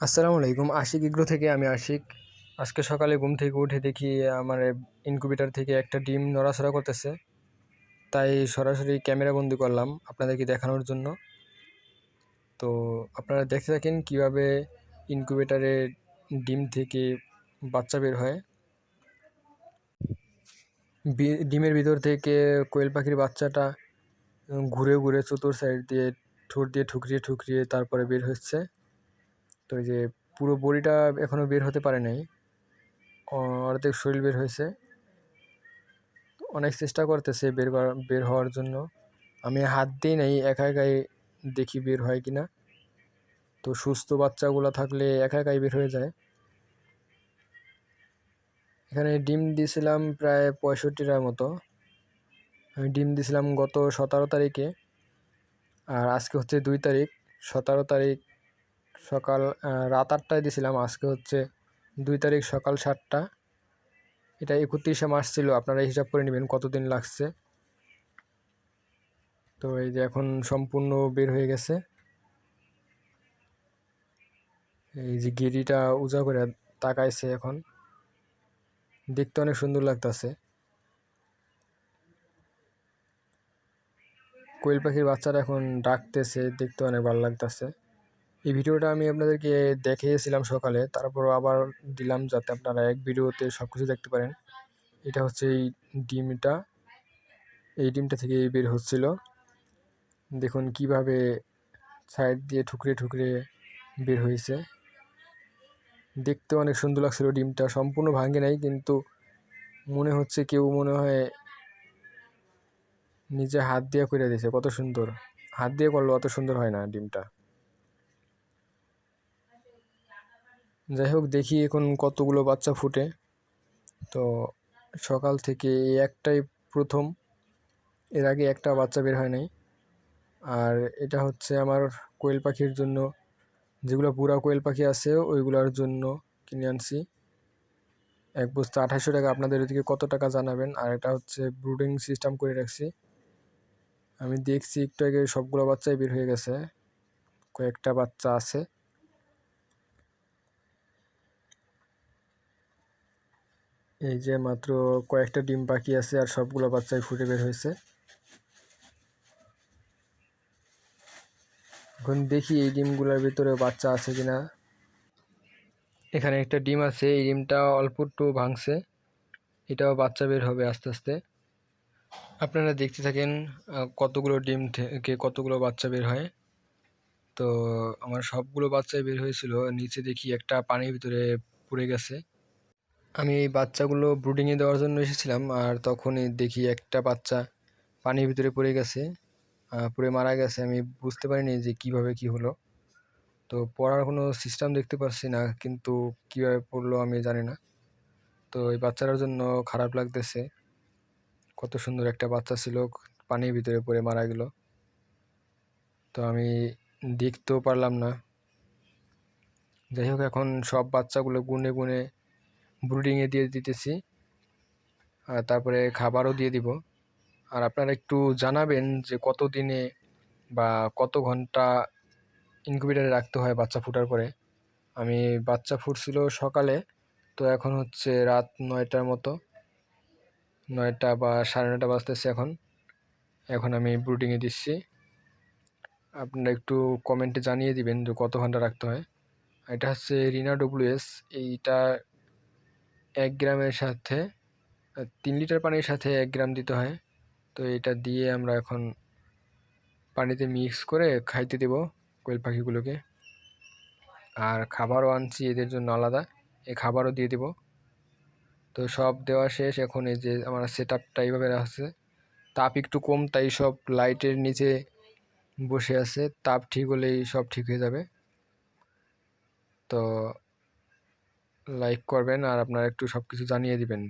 আসসালামু আলাইকুম। আশিক ইগ্রো থেকে আমি আশিক। আজকে সকালে ঘুম থেকে উঠে দেখি আমার ইনকিউবেটার থেকে একটা ডিম নড়াচড়া করতেছে। তাই সরাসরি ক্যামেরা বন্দি করলাম আপনাদেরকে দেখানোর জন্য। তো আপনারা দেখতে থাকেন কীভাবে ইনকিউবেটারে ডিম থেকে বাচ্চা বের হয়। ডিমের ভিতর থেকে কোয়েল পাখির বাচ্চাটা ঘুরে ঘুরে চতুর সাইড দিয়ে ঠোঁট দিয়ে ঠুকরিয়ে ঠুকরিয়ে তারপরে বের হচ্ছে। তো এই যে পুরো বড়িটা এখনও বের হতে পারে নাই। অর্ধেক শরীর বের হয়েছে। অনেক চেষ্টা করতেছে বের করা, বের হওয়ার জন্য। আমি হাত দিই নাই, একা একাই দেখি বের হয় কি না তো সুস্থ বাচ্চাগুলো থাকলে একা একাই বের হয়ে যায়। এখানে ডিম দিয়েছিলাম প্রায় পঁয়ষট্টিটার মতো। আমি ডিম দিয়েছিলাম গত সতেরো তারিখে। আর আজকে হচ্ছে দুই তারিখ। সতেরো তারিখ সকাল রাত আটটায় দিয়েছিলাম আজকে হচ্ছে দুই তারিখ সকাল সাতটা। এটা একত্রিশে মাস ছিল, আপনারা হিসাব করে নেবেন কতদিন লাগছে। তো এই যে এখন সম্পূর্ণ বের হয়ে গেছে। এই যে গিরিটা উজা করে তাকাইছে এখন। দেখতে অনেক সুন্দর লাগতেছে। কোয়েল পাখির বাচ্চারা এখন ডাকতেছে, দেখতে অনেক ভালো লাগতেছে। এই ভিডিওটা আমি আপনাদেরকে দেখিয়েছিলাম সকালে তারপর আবার দিলাম যাতে আপনারা এক ভিডিওতে সব কিছু দেখতে পারেন। এটা হচ্ছে এই ডিমটা। এই ডিমটা থেকে বের হচ্ছিল। দেখুন কীভাবে সাইড দিয়ে ঠুকরে ঠুকরে বের হয়েছে। দেখতে অনেক সুন্দর লাগছিল ডিমটা, সম্পূর্ণ ভাঙে নাই, কিন্তু মনে হচ্ছে কেউ মনে হয় নিজে হাত দিয়ে করে দিয়েছে। কত সুন্দর। হাত দিয়ে করলে অত সুন্দর হয় না ডিমটা। যাই হোক, দেখি এখন কতগুলো বাচ্চা ফুটে। তো সকাল থেকে একটাই প্রথম। এর আগে একটা বাচ্চা বের হয় নাই। আর এটা হচ্ছে আমার কোয়েল পাখির জন্য। যেগুলো পুরা কোয়েল পাখি আছে, ওইগুলোর জন্য কিনে আনছি। এক বস্তা আঠাশশো টাকা। আপনাদের ওদিকে কত টাকা জানাবেন? আর এটা হচ্ছে ব্রুডিং সিস্টেম করে রাখছি। আমি দেখছি একটু আগে সবগুলো বাচ্চাই বের হয়ে গেছে। কয়েকটা বাচ্চা আছে। এই যে মাত্র কয়েকটা ডিম বাকি আছে আর সবগুলো বাচ্চাই ফুটে বের হয়েছে। এখন দেখি এই ডিমগুলোর ভিতরে বাচ্চা আছে কিনা। এখানে একটা ডিম আছে, এই ডিমটা অল্প একটু ভাঙছে। এটাও বাচ্চা বের হবে আস্তে আস্তে। আপনারা দেখতে থাকেন কতগুলো ডিম থেকে কতগুলো বাচ্চা বের হয়। তো আমার সবগুলো বাচ্চাই বের হয়েছিল, নিচে দেখি একটা পানির ভিতরে পড়ে গেছে। আমি এই বাচ্চাগুলো ব্রুডিংয়ে দেওয়ার জন্য এসেছিলাম, আর তখনই দেখি একটা বাচ্চা পানির ভিতরে পড়ে গেছে পড়ে মারা গেছে। আমি বুঝতে পারিনি যে কীভাবে কি হলো। তো পড়ার কোনো সিস্টেম দেখতে পাচ্ছি না, কিন্তু কীভাবে পড়ল আমি জানি না। তো এই বাচ্চাটার জন্য খারাপ লাগতেছে। কত সুন্দর একটা বাচ্চা ছিল, পানির ভিতরে পড়ে মারা গেল। তো আমি দেখতেও পারলাম না। যাই হোক, এখন সব বাচ্চাগুলো গুনে গুনে ব্রুডিংয়ে দিয়ে দিতেছি। আর তারপরে খাবারও দিয়ে দিব। আর আপনারা একটু জানাবেন যে কত দিনে বা কত ঘণ্টা ইনকিউবেটারে রাখতে হয় বাচ্চা ফুটার পরে। আমি বাচ্চা ফুটছিল সকালে, তো এখন হচ্ছে রাত নয়টার মতো। নয়টা বা সাড়ে নয়টা বাজতেছে এখন। এখন আমি ব্রুডিংয়ে দিচ্ছি। আপনারা একটু কমেন্টে জানিয়ে দিবেন যে কত ঘণ্টা রাখতে হয়। এটা হচ্ছে রিনা ডব্লিউএস এইটা এক গ্রামের সাথে তিন লিটার পানির সাথে এক গ্রাম দিতে হয়। তো এটা দিয়ে আমরা এখন পানিতে মিক্স করে খাইতে দেব কোয়েল পাখিগুলোকে। আর খাবারও আনছি, এদের জন্য আলাদা। এই খাবারও দিয়ে দেব। তো সব দেওয়া শেষ। এখন এই যে আমার সেট আপটা এইভাবে আছে তাপ একটু কম, তাই সব লাইটের নিচে বসে আছে। তাপ ঠিক হলেই সব ঠিক হয়ে যাবে। তো লাইক করবেন আর আপনারা একটু সব কিছু জানিয়ে দিবেন।